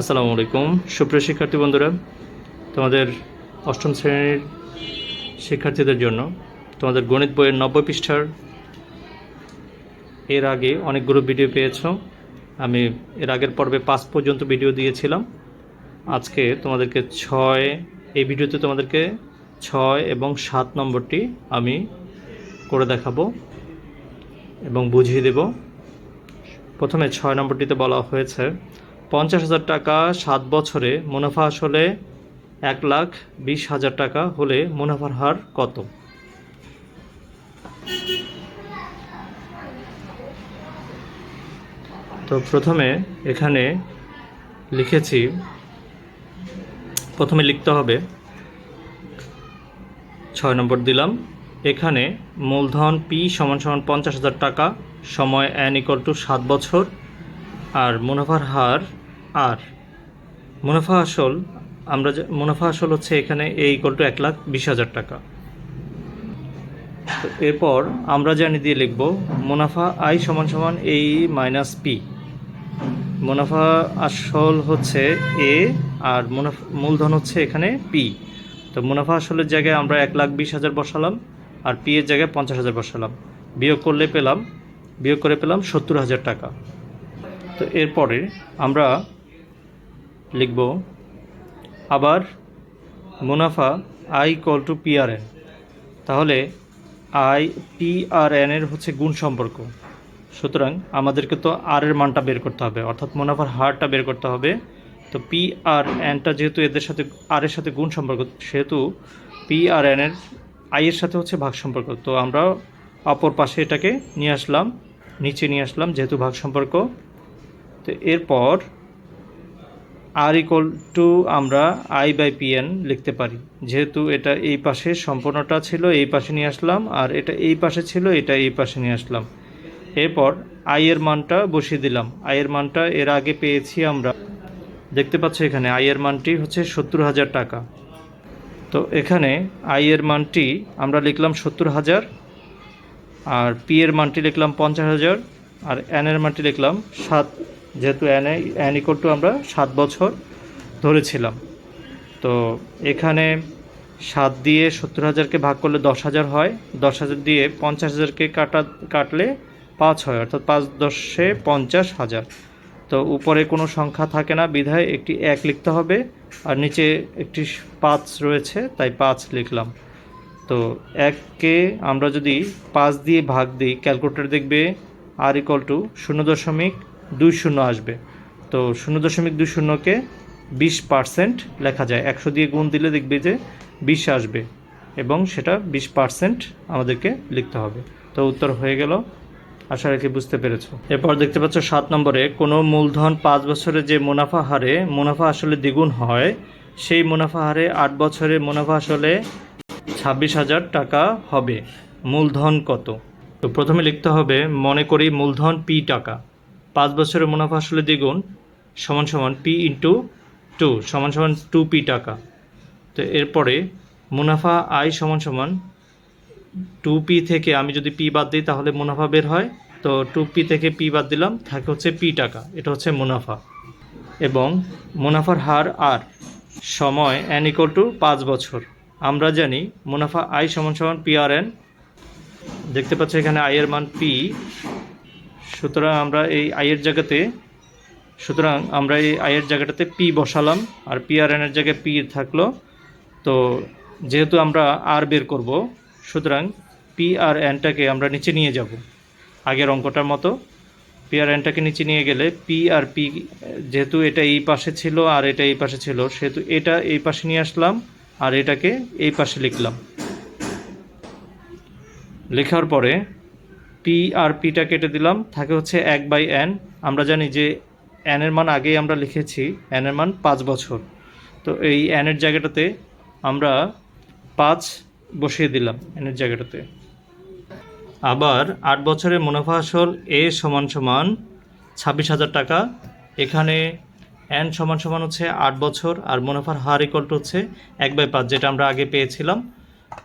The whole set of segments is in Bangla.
আসসালামু আলাইকুম। সুপ্রিয় শিক্ষার্থী বন্ধুরা, তোমাদের অষ্টম শ্রেণির শিক্ষার্থীদের জন্য তোমাদের গণিত বইয়ের নব্বই পৃষ্ঠার এর আগে অনেকগুলো ভিডিও পেয়েছ। আমি এর আগের পর্বে পাঁচ পর্যন্ত ভিডিও দিয়েছিলাম। আজকে তোমাদেরকে ছয়, এই ভিডিওতে তোমাদেরকে ছয় এবং সাত নম্বরটি আমি করে দেখাবো এবং বুঝিয়ে দেব। প্রথমে ছয় নম্বরটিতে বলা হয়েছে পঞ্চাশ হাজার টাকা সাত বছরে মুনাফা আসলে এক লাখ বিশ হাজার টাকা হলে মুনাফার হার কত? তো প্রথমে এখানে লিখেছি, প্রথমে লিখতে হবে, ছয় নম্বর দিলাম, এখানে মূলধন পি সমান সমান পঞ্চাশ হাজার টাকা, সময় এন ইকল টু সাত বছর আর মুনাফার হার আর। মুনাফা আসল, আমরা মুনাফা আসল হচ্ছে এখানে এ ইকল টু এক লাখ বিশ হাজার টাকা। এরপর আমরা জানি দিয়ে লিখব, মুনাফা আই সমান সমান এই মাইনাস পি। মুনাফা আসল হচ্ছে এ আর মুনাফা মূলধন হচ্ছে এখানে পি। তো মুনাফা আসলের জায়গায় আমরা এক লাখ বিশ হাজার বসালাম আর পি এর জায়গায় পঞ্চাশ হাজার বসালাম। বিয়োগ করলে পেলাম বিয়োগ করে পেলাম সত্তর হাজার টাকা। তো এরপরে আমরা লিখব আবার মুনাফা I equal to P R N তাহলে আই পি আর এন এর হচ্ছে গুণ সম্পর্ক। সুতরাং আমাদেরকে তো আর এর মানটা বের করতে হবে, অর্থাৎ মুনাফার হারটা বের করতে হবে। তো পি আর এনটা যেহেতু এদের সাথে আর এর সাথে গুণ সম্পর্ক, সেহেতু পি আর এন এর আই এর সাথে হচ্ছে ভাগ সম্পর্ক। তো আমরা অপর পাশে এটাকে নিয়ে আসলাম, নিচে নিয়ে আসলাম, যেহেতু ভাগ সম্পর্ক। তো এরপর আর ইকুয়াল টু আমরা আই বাই পি এন লিখতে পারি। যেহেতু এটা এই পাশে সম্পূর্ণটা ছিল, এই পাশে নিয়ে আসলাম, আর এটা এই পাশে ছিল, এটা এই পাশে নিয়ে আসলাম। এরপর আই এর মানটা বসিয়ে দিলাম। আই এর মানটা এর আগে পেয়েছি আমরা, দেখতে পাচ্ছ এখানে আই এর মানটি হচ্ছে সত্তর হাজার টাকা। তো এখানে আই এর মানটি আমরা লিখলাম সত্তর হাজার, আর পি এর মানটি লিখলাম পঞ্চাশ হাজার, আর এন এর মানটি লিখলাম সাত যেহেতু এন এন ইকোর টু আমরা সাত বছর ধরেছিলাম। তো এখানে সাত দিয়ে সত্তর হাজারকে ভাগ করলে দশ হাজার হয়। দশ হাজার দিয়ে পঞ্চাশ হাজারকে কাটা, কাটলে পাঁচ হয়, অর্থাৎ পাঁচ দশে পঞ্চাশ হাজার। তো উপরে কোনো সংখ্যা থাকে না, বিধায় একটি এক লিখতে হবে, আর নিচে একটি পাঁচ রয়েছে, তাই পাঁচ লিখলাম। তো এককে আমরা যদি পাঁচ দিয়ে ভাগ দিই, ক্যালকুলেটর দেখবে, আর ইকল টু শূন্য দশমিক দুই শূন্য আসবে। তো শূন্য দশমিক দুই শূন্যকে বিশ পার্সেন্ট লেখা যায়। একশো দিয়ে গুণ দিলে দেখবে যে বিশ আসবে এবং সেটা বিশ পার্সেন্ট আমাদেরকে লিখতে হবে। তো উত্তর হয়ে গেল। আশা রাখি বুঝতে পেরেছ। এরপর দেখতে পাচ্ছ সাত নম্বরে কোনো মূলধন পাঁচ বছরে যে মুনাফা হারে, মুনাফা আসলে দ্বিগুণ হয়, সেই মুনাফা হারে আট বছরে মুনাফা আসলে ছাব্বিশ হাজার টাকা হবে। মূলধন কত? তো প্রথমে লিখতে হবে, মনে করি মূলধন পি টাকা। পাঁচ বছরের মুনাফা আসলে দ্বিগুণ, সমান সমান পি ইন্টু টু সমান সমান টু পি টাকা। তো এরপরে মুনাফা আই সমান সমান টু পি থেকে আমি যদি পি বাদ দিই, তাহলে মুনাফা বের হয়। তো টু পি থেকে পি বাদ দিলাম, থাকে হচ্ছে পি টাকা, এটা হচ্ছে মুনাফা। এবং মুনাফার হার আর সময় এন ইকুয়াল টু পাঁচ বছর। আমরা জানি মুনাফা আই সমান সমান পি আর এন দেখতে পাচ্ছ এখানে আয়ের মান পি সুতরাং আমরা এই আয়ের জায়গাতে, সুতরাং আমরা এই আয়ের জায়গাটাতে পি বসালাম, আর পি আর এনের জায়গায় পি থাকল। তো যেহেতু আমরা আর বের করব, সুতরাং পি আর এনটাকে আমরা নিচে নিয়ে যাব, আগের অঙ্কটার মতো। পি আর এনটাকে নিচে নিয়ে গেলে পি আর পি, যেহেতু এটা এই পাশে ছিল আর এটা এই পাশে ছিল, সেহেতু এটা এই পাশে নিয়ে আসলাম, আর এটাকে এই পাশে লিখলাম। লেখার পরে পি আর পিটা কেটে দিলাম। থাকে হচ্ছে এক বাই এন আমরা জানি যে এনের মান আগেই আমরা লিখেছি। এনের মান পাঁচ বছর। তো এই এনের জায়গাটাতে আমরা পাঁচ বসিয়ে দিলাম এনের জায়গাটাতে। আবার আট বছরের মুনাফা আসল এ সমান সমান ছাব্বিশ হাজার টাকা। এখানে এন সমান সমান হচ্ছে আট বছর, আর মুনাফার হার ইকল টু হচ্ছে এক বাই পাঁচ, যেটা আমরা আগে পেয়েছিলাম।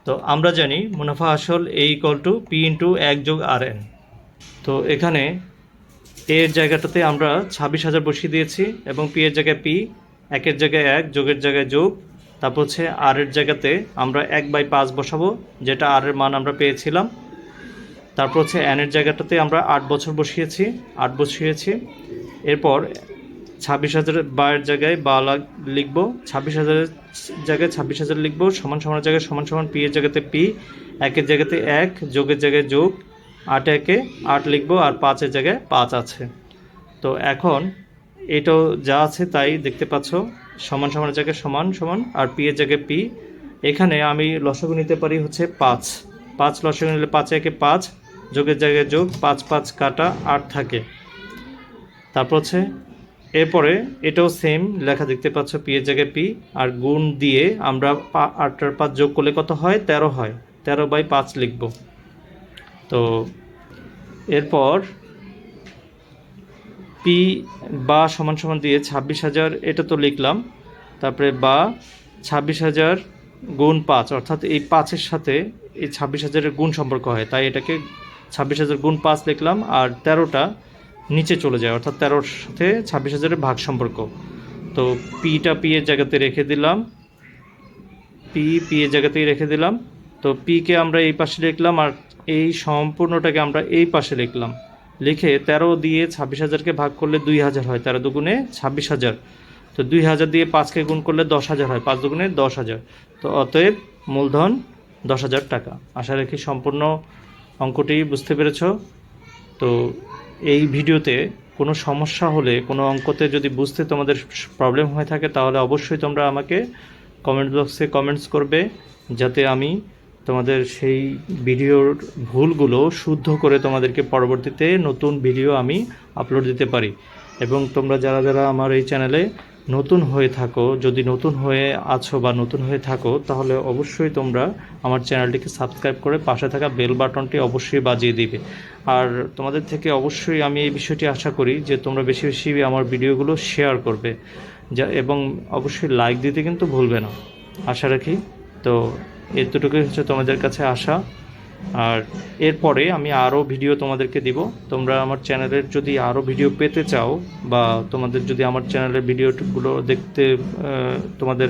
তো আমরা জানি মুনাফা আসল A equal to P into এক যোগ আর এন তো এখানে এ এর জায়গাটাতে আমরা ছাব্বিশ হাজার বসিয়ে দিয়েছি এবং পি এর জায়গায় পি একের জায়গায় এক, যোগের জায়গায় যোগ। তারপর হচ্ছে আর এর জায়গাতে আমরা এক বাই পাঁচ বসাবো, যেটা আর এর মান আমরা পেয়েছিলাম। তারপর হচ্ছে এন এর জায়গাটাতে আমরা আট বছর বসিয়েছি, আট বসিয়েছি। এরপর ছাব্বিশ হাজার বায়ের জায়গায় বা লাগ- লিখব। ছাব্বিশ হাজারের জায়গায় ছাব্বিশ হাজার লিখব। সমান সমান জায়গায় সমান সমান পি এর জায়গাতে পি, একের জায়গাতে এক, যোগের জায়গায় যোগ, আট একে আট লিখব আর পাঁচের জায়গায় পাঁচ আছে। তো এখন এটাও যা আছে তাই দেখতে পাচ্ছ। সমান সমান জায়গায় সমান সমান আর পি এর জায়গায় পি। এখানে আমি লসগু নিতে পারি হচ্ছে পাঁচ। পাঁচ লসগু নিলে পাঁচ একে পাঁচ, যোগের জায়গায় যোগ, পাঁচ পাঁচ কাটা আট থাকে। তারপর হচ্ছে এরপরে এটাও সেম লেখা দেখতে পাচ্ছ পি এর জায়গায় পি আর গুণ দিয়ে আমরা আটটার পাঁচ যোগ করলে কত হয়? তেরো হয়। তেরো বাই পাঁচ লিখব। তো এরপর পি বা সমান সমান দিয়ে ছাব্বিশ হাজার, এটা তো লিখলাম। তারপরে বা ছাব্বিশ হাজার গুণ পাঁচ, অর্থাৎ এই পাঁচের সাথে এই ছাব্বিশ হাজারের গুণ সম্পর্ক হয়। তাই এটাকে ছাব্বিশ হাজার গুণ পাঁচ লিখলাম, আর তেরোটা নিচে চলে যায়, অর্থাৎ তেরোর সাথে ছাব্বিশ হাজারের ভাগ সম্পর্ক। তো পিটা পি এর জায়গাতে রেখে দিলাম। পি পি এর জায়গাতেই রেখে দিলাম। তো পিকে আমরা এই পাশে লিখলাম আর এই সম্পূর্ণটাকে আমরা এই পাশে লিখলাম। লিখে তেরো দিয়ে ছাব্বিশ হাজারকে ভাগ করলে দুই হাজার হয়, তেরো দুগুণে ছাব্বিশ হাজার। তো দুই হাজার দিয়ে পাঁচকে গুণ করলে দশ হাজার হয়, পাঁচ দুগুণে দশ হাজার। তো অতএব মূলধন দশ হাজার টাকা। আশা রাখি সম্পূর্ণ অঙ্কটি বুঝতে পেরেছ। তো এই ভিডিওতে কোনো সমস্যা হলে, কোনো অঙ্কতে যদি বুঝতে তোমাদের প্রবলেম হয়ে থাকে, তাহলে অবশ্যই তোমরা আমাকে কমেন্ট বক্সে কমেন্টস করবে, যাতে আমি তোমাদের সেই ভিডিওর ভুলগুলো শুদ্ধ করে তোমাদেরকে পরবর্তীতে নতুন ভিডিও আমি আপলোড দিতে পারি। এবং তোমরা যারা যারা আমার এই চ্যানেলে নতুন হয়ে থাকো, যদি নতুন হয়ে আছো বা নতুন হয়ে থাকো, তাহলে অবশ্যই তোমরা আমার চ্যানেলটিকে সাবস্ক্রাইব করে পাশে থাকা বেল বাটনটি অবশ্যই বাজিয়ে দিবে। আর তোমাদের থেকে অবশ্যই আমি এই বিষয়টি আশা করি যে তোমরা বেশি বেশি আমার ভিডিওগুলো শেয়ার করবে। যা, এবং অবশ্যই লাইক দিতে কিন্তু ভুলবে না। আশা রাখি। তো এতটুকুই হচ্ছে তোমাদের কাছে আশা। আর এরপরে আমি আরও ভিডিও তোমাদেরকে দিব। তোমরা আমার চ্যানেলের যদি আরও ভিডিও পেতে চাও বা তোমাদের যদি আমার চ্যানেলের ভিডিওগুলো দেখতে তোমাদের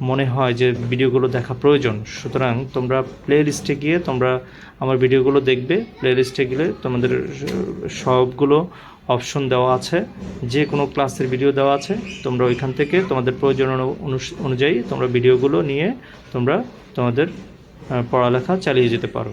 মনে হয় যে ভিডিওগুলো দেখা প্রয়োজন, সুতরাং তোমরা প্লে লিস্টে গিয়ে তোমরা আমার ভিডিওগুলো দেখবে। প্লে লিস্টে গেলে তোমাদের সবগুলো অপশন দেওয়া আছে। যে কোনো ক্লাসের ভিডিও দেওয়া আছে। তোমরা ওইখান থেকে তোমাদের প্রয়োজন অনু- অনুযায়ী তোমরা ভিডিওগুলো নিয়ে তোমরা তোমাদের পড়ালেখা চালিয়ে যেতে পারো।